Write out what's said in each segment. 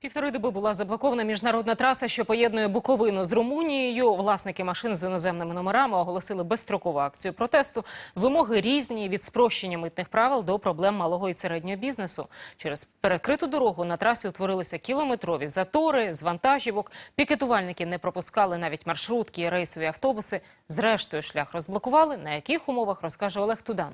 Півтори доби була заблокована міжнародна траса, що поєднує Буковину з Румунією. Власники машин з іноземними номерами оголосили безстрокову акцію протесту. Вимоги різні від спрощення митних правил до проблем малого і середнього бізнесу. Через перекриту дорогу на трасі утворилися кілометрові затори з вантажівок. Пікетувальники не пропускали навіть маршрутки і рейсові автобуси. Зрештою, шлях розблокували. На яких умовах розкаже Олег Тудан.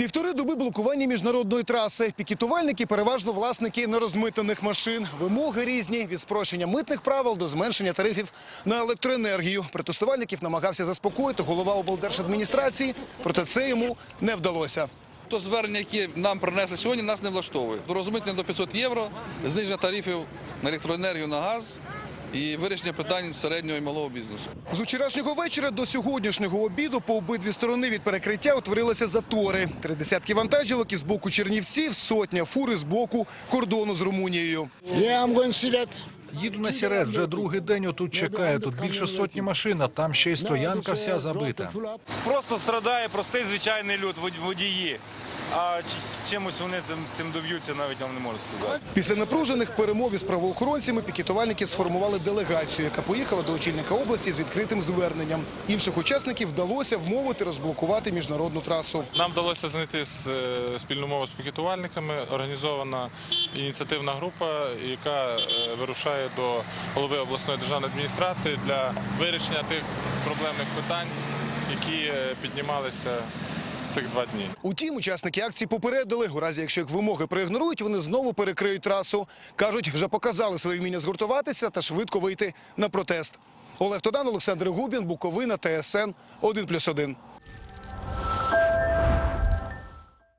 Півтори доби блокування міжнародної траси. Пікетувальники переважно власники нерозмитаних машин. Вимоги різні від спрощення митних правил до зменшення тарифів на електроенергію. Протестувальників намагався заспокоїти голова облдержадміністрації, проте це йому не вдалося. То звернення, які нам принесли сьогодні, нас не влаштовує. Розумітне до 500 євро, зниження тарифів на електроенергію, на газ і вирішення питань середнього і малого бізнесу. З вчорашнього вечора до сьогоднішнього обіду по обидві сторони від перекриття утворилися затори. Три десятки вантажівок із боку Чернівців, сотня фури з боку кордону з Румунією. Їду на сірет, вже другий день отут чекаю. Тут більше сотні машин, а там ще й стоянка вся забита. Просто страдає простий звичайний люд, вод- водії. А чи- чимось вони цим, цим доб'ються, навіть вам не можу сказати. Після напружених перемов із правоохоронцями пікетувальники сформували делегацію, яка поїхала до очільника області з відкритим зверненням. Інших учасників вдалося вмовити розблокувати міжнародну трасу. Нам вдалося знайти е, спільну мову з пікетувальниками. Організована ініціативна група, яка е, вирушає до голови обласної державної адміністрації для вирішення тих проблемних питань, які е, піднімалися цих два дні. Утім, учасники акції попередили, у разі якщо їх вимоги проігнорують, вони знову перекриють трасу. Кажуть, вже показали своє вміння згуртуватися та швидко вийти на протест. Олег Тодан, Олександр Губін, Буковина, ТСН 1+,1.